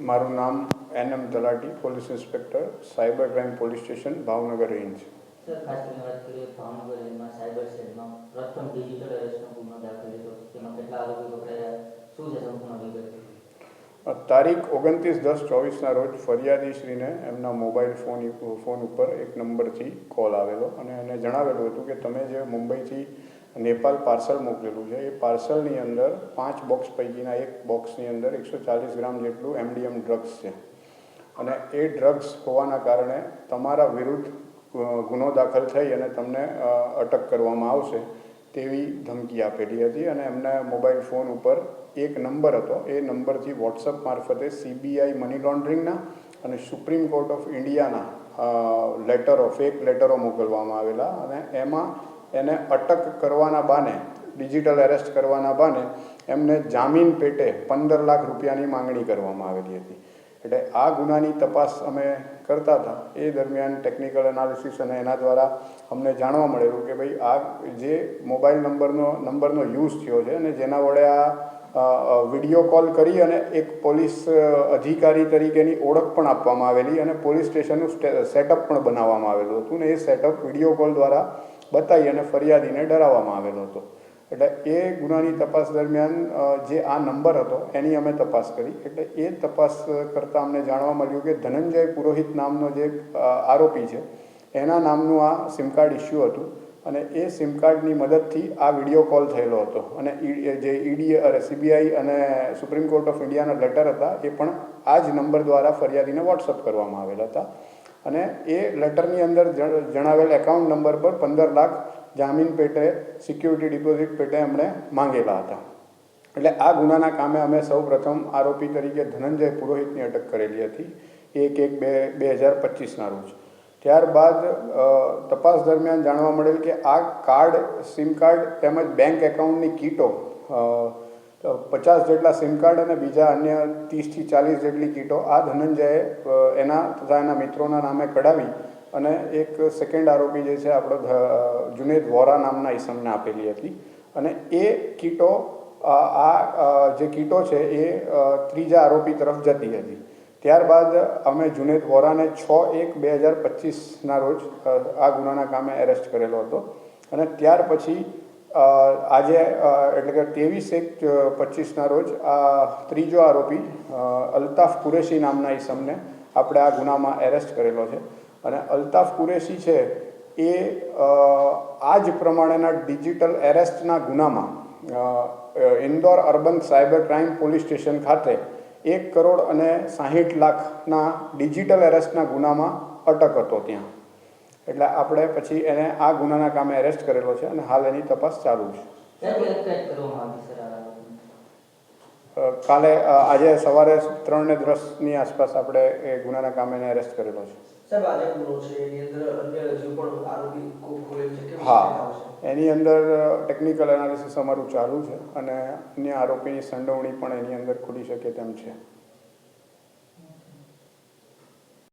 મારું નામ N M Talati police inspector cyber crime police station Bhavnagar range. તારીખ ઓગણત્રીસ દસ ચોવીસના રોજ ફરિયાદીશ્રીને એમના મોબાઈલ ફોન ફોન ઉપર એક નંબરથી કોલ આવેલો અને એને જણાવેલું હતું કે તમે જે મુંબઈથી નેપાલ પાર્સલ મોકલેલું છે. એ પાર્સલની અંદર પાંચ બોક્સ પૈકીના એક બોક્સની અંદર એકસો ચાલીસ ગ્રામ જેટલું એમડીએમ ડ્રગ્સ છે. અને એ ડ્રગ્સ હોવાના કારણે તમારા વિરુદ્ધ ગુનો દાખલ થઈ અને તમને અટક કરવામાં આવશે તેવી ધમકી આપેલી હતી અને એમને મોબાઈલ ફોન ઉપર એક નંબર હતો. એ નંબરથી વોટ્સઅપ મારફતે સીબીઆઈ મની લોન્ડરિંગના અને સુપ્રીમ કોર્ટ ઓફ ઇન્ડિયાના લેટરો, ફેક લેટરો મોકલવામાં આવેલા અને એમાં એને અટક કરવાના બાને, ડિજિટલ એરેસ્ટ કરવાના બાને, એમને જામીન પેટે પંદર લાખ રૂપિયાની માંગણી કરવામાં આવેલી હતી. એટલે આ ગુનાની તપાસ અમે કરતા હતા. એ દરમિયાન ટેકનિકલ એનાલિસિસ અને એના દ્વારા અમને જાણવા મળેલું કે ભાઈ આ જે મોબાઈલ નંબરનો નંબરનો યુઝ થયો છે અને જેના વડે આ વીડિયો કોલ કરી અને એક પોલીસ અધિકારી તરીકેની ઓળખ પણ આપવામાં આવેલી અને પોલીસ સ્ટેશનનું સેટઅપ પણ બનાવવામાં આવેલું હતું. ને એ સેટઅપ વીડિયો કોલ દ્વારા બતાવી અને ફરિયાદીને ડરાવવામાં આવેલો હતો. એટલે એ ગુનાની તપાસ દરમિયાન જે આ નંબર હતો, એની અમે તપાસ કરી. એટલે એ તપાસ કરતાં અમને જાણવા મળ્યું કે ધનંજય પુરોહિત નામનો જે આરોપી છે, એના નામનું આ સિમ કાર્ડ ઇસ્યુ હતું અને એ સિમ કાર્ડની મદદથી આ વીડિયો કોલ થયેલો હતો. અને જે ઈડી અરે સીબીઆઈ અને સુપ્રીમ કોર્ટ ઓફ ઇન્ડિયાના લેટર હતા, એ પણ આ જ નંબર દ્વારા ફરિયાદીને વોટ્સઅપ કરવામાં આવેલા હતા. અને એ લેટરની અંદર જણ- જણાવેલ એકાઉન્ટ નંબર પર પંદર લાખ જામીન પેટે સિક્યુરિટી ડિપોઝિટ પેટે એમણે માંગેલા હતા. એટલે આ ગુનાના કામે અમે સૌ પ્રથમ આરોપી તરીકે ધનંજય પુરોહિતની અટક કરેલી હતી, એક એક બે બે હજાર પચીસના રોજ. ત્યારબાદ તપાસ દરમિયાન જાણવા મળેલ કે આ કાર્ડ સિમ કાર્ડ તેમજ બેંક એકાઉન્ટની કીટો પચાસ જેટલા સિમ કાર્ડ અને બીજા અન્ય ત્રીસથી ચાલીસ જેટલી કીટો આ ધનંજયે એના તથા એના મિત્રોના નામે કઢાવી અને એક સેકન્ડ આરોપી જે છે આપણો જુનેદ વોરા નામના ઈસમને આપેલી હતી. અને એ કીટો આ જે કીટો છે એ ત્રીજા આરોપી તરફ જતી હતી. ત્યારબાદ અમે જુનેદ વોરાને છ એક બે હજાર પચીસના રોજ આ ગુનાના કામે એરેસ્ટ કરેલો હતો. અને ત્યાર પછી આજે એટલે કે ત્રેવીસ એક પચીસના રોજ આ ત્રીજો આરોપી અલ્તાફ કુરેશી નામના ઈસમને આપણે આ ગુનામાં એરેસ્ટ કરેલો છે. અને અલ્તાફ કુરેશી છે એ આ જ પ્રમાણેના ડિજિટલ એરેસ્ટના ગુનામાં Indore urban cyber crime police station ખાતે એક કરોડ અને સાહીઠ લાખના ડિજિટલ એરેસ્ટના ગુનામાં અટક હતો ત્યાં. એટલે આપણે પછી એને આ ગુનાના કામે એરેસ્ટ કરેલો છે અને હાલ એની તપાસ ચાલુ છે. કાલે આજે સવારે ત્રણ ને દસની આસપાસ આપણે એ ગુનાના કામે એને એરેસ્ટ કરેલો છે. હા. એની અંદર ટેકનિકલ એનાલિસિસ અમારું ચાલુ છે અને અન્ય આરોપીની સંડોવણી પણ એની અંદર ખુલી શકે તેમ છે.